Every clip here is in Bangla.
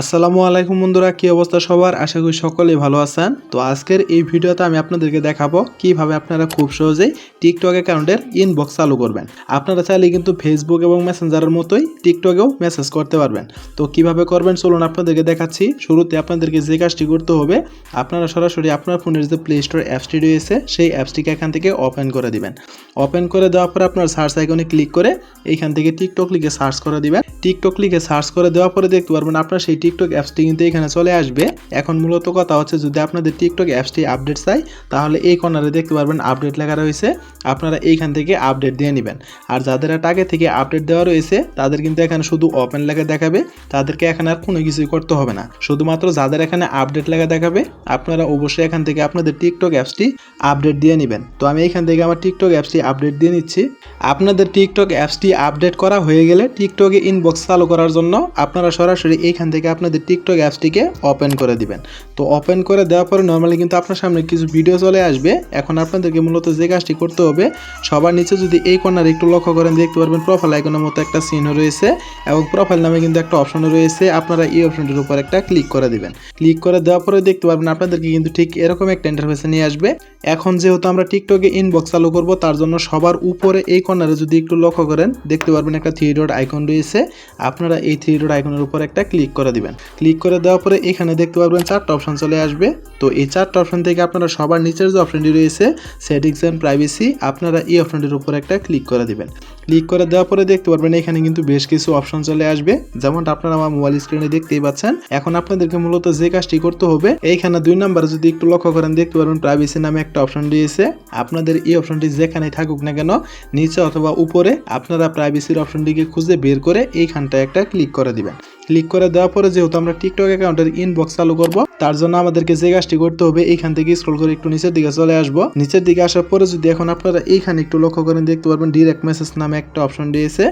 আসসালামু আলাইকুম বন্ধুরা, কি অবস্থা সবার? আশা করি সকলেই ভালো আছেন। তো আজকের এই ভিডিওতে আমি আপনাদেরকে দেখাবো কীভাবে আপনারা খুব সহজেই টিকটক অ্যাকাউন্টের ইনবক্স চালু করবেন। আপনারা চাইলে কিন্তু ফেসবুক এবং মেসেঞ্জারের মতোই টিকটকেও মেসেজ করতে পারবেন। তো কীভাবে করবেন চলুন আপনাদেরকে দেখাচ্ছি। শুরুতে আপনাদেরকে যে কাজটি করতে হবে, আপনারা সরাসরি আপনার ফোনের যে প্লে স্টোর অ্যাপসটি রয়েছে, সেই অ্যাপসটিকে এখান থেকে ওপেন করে দিবেন। ওপেন করে দেওয়ার পরে আপনার সার্চ আইকনে ক্লিক করে এইখান থেকে টিকটক লিখে সার্চ করে দিবেন। টিকটক লিখে সার্চ করে দেওয়ার পরে দেখতে পারবেন আপনার সেই টিকটক অ্যাপসটি কিন্তু এখানে চলে আসবে। এখন মূলত কথা হচ্ছে, যদি আপনাদের টিকটক অ্যাপসটি আপডেট চাই, তাহলে এই কর্নারে দেখতে পারবেন আপডেট লেখা রয়েছে। আপনারা এইখান থেকে আপডেট দিয়ে নেবেন। আর যাদের আগে থেকে আপডেট দেওয়া রয়েছে, তাদের কিন্তু এখানে শুধু ওপেন লেখা দেখাবে। তাদেরকে এখানে আর কোনো কিছুই করতে হবে না। শুধুমাত্র যাদের এখানে আপডেট লেখা দেখাবে, আপনারা অবশ্যই এখান থেকে আপনাদের টিকটক অ্যাপসটি আপডেট দিয়ে নেবেন। তো আমি এখান থেকে আমার টিকটক অ্যাপসটি আপডেট দিয়ে নিচ্ছি। আপনাদের টিকটক অ্যাপসটি আপডেট করা হয়ে গেলে টিকটকে ইনবক্স চালু করার জন্য আপনারা সরাসরি এইখান থেকে আপনাদের টিকটক অ্যাপসটিকে ওপেন করে দিবেন। তো ওপেন করে দেওয়ার পরে নর্মালি কিন্তু আপনার সামনে কিছু ভিডিও চলে আসবে। এখন আপনাদেরকে মূলত যে কাজটি করতে হবে, সবার নিচে যদি এই কর্নার একটু লক্ষ্য করেন, দেখতে পারবেন প্রোফাইল আইকনের মতো একটা চিহ্ন রয়েছে এবং প্রোফাইল নামে কিন্তু একটা অপশন রয়েছে। আপনারা এই অপশনটির উপর একটা ক্লিক করে দিবেন। ক্লিক করে দেওয়ার পরে দেখতে পারবেন আপনাদেরকে কিন্তু ঠিক এরকম একটা ইন্টারফেসে নিয়ে আসবে। এখন যেহেতু আমরা টিকটকে ইনবক্স চালু করব, তার জন্য সবার উপরে এই কর্নারে যদি একটু লক্ষ্য করেন, দেখতে পারবেন একটা থ্রি ডট আইকন রয়েছে। আপনারা এই থ্রি ডট আইকনের উপর একটা ক্লিক করে দিবেন। ক্লিক করে দেওয়ার পরে এখানে দেখতে পারবেন চারটা অপশন চলে আসবে। তো এই চারটা অপশন থেকে আপনারা সবার নিচের যে অপশনটি রয়েছে সেটিংস অ্যান্ড প্রাইভেসি আপনারা এই অপশনটির উপর একটা ক্লিক করে দিবেন। ক্লিক করে দেওয়ার পরে দেখতে পারবেন এখানে কিন্তু বেশ কিছু অপশন চলে আসবে। যেমনটা আপনারা আমার মোবাইল স্ক্রিনে দেখতেই পাচ্ছেন, এখন আপনাদেরকে মূলত যে কাজটি করতে হবে, এইখানে দুই নাম্বারে যদি একটু লক্ষ্য করেন, দেখতে পারবেন প্রাইভেসি নামে একটা অপশন রয়েছে। আপনাদের এই অপশনটি যেখানে থাকুক না কেন, নিচে অথবা উপরে আপনারা প্রাইভেসির অপশনটিকে খুঁজে বের করে এইখানটায় একটা ক্লিক করে দিবেন। ক্লিক করে দেওয়ার পরে যেহেতু আমরা টিকটক অ্যাকাউন্টের ইনবক্স চালু করব তার জন্য আমাদেরকে যে কাজটি করতে হবে এইখান থেকে স্ক্রল করে একটু নিচের দিকে চলে আসব। নিচের দিকে আসার পরে যদি এখন আপনারা এইখানে একটু লক্ষ্য করেন, দেখতে পারবেন ডিরেক্ট মেসেজ নামে একটা অপশন দিয়েছে।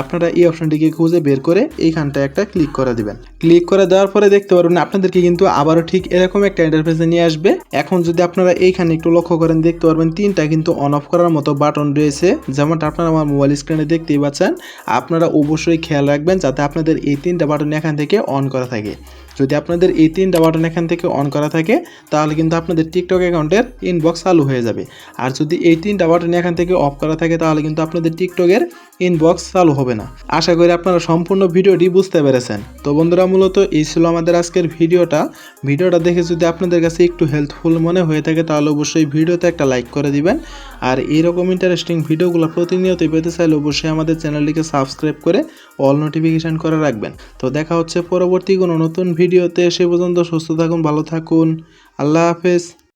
আপনারা এই অপশনটিকে খুঁজে বের করে এইখানটায় একটা ক্লিক করে দিবেন। ক্লিক করে দেওয়ার পরে দেখতে পারবেন আপনাদেরকে কিন্তু আবারও ঠিক এরকম একটা ইন্টারফেসে নিয়ে আসবে। এখন যদি আপনারা এইখানে একটু লক্ষ্য করেন, দেখতে পারবেন তিনটা কিন্তু অন অফ করার মতো বাটন রয়েছে। যেমনটা আপনারা আমার মোবাইল স্ক্রিনে দেখতেই পাচ্ছেন, আপনারা অবশ্যই খেয়াল রাখবেন যাতে আপনাদের এই তিনটা বাটন এখান থেকে অন করা থাকে। যদি আপনাদের এই তিনটা বাটন এখান থেকে অন করা থাকে, তাহলে কিন্তু আপনাদের টিকটক অ্যাকাউন্টের ইনবক্স চালু হয়ে যাবে। আর যদি এই তিনটা বাটন এখান থেকে অফ করা থাকে, তাহলে কিন্তু আপনাদের টিকটকের ইনবক্স চালু হবে না। আশা করি আপনারা সম্পূর্ণ ভিডিওটি বুঝতে পেরেছেন। তো বন্ধুরা, মূলত এই ছিল আমাদের আজকের ভিডিওটা। ভিডিওটা দেখে যদি আপনাদের কাছে একটু হেল্পফুল মনে হয়ে থাকে, তাহলে অবশ্যই ভিডিওতে একটা লাইক করে দিবেন। আর এইরকম ইন্টারেস্টিং ভিডিওগুলো প্রতিনিয়তই পেতে চাইলে অবশ্যই আমাদের চ্যানেলটিকে সাবস্ক্রাইব করে অল নোটিফিকেশান করে রাখবেন। তো দেখা হচ্ছে পরবর্তী কোনো নতুন ভিডিওতে সে পর্যন্ত সুস্থ থাকুন, ভালো থাকুন। আল্লাহ হাফেজ।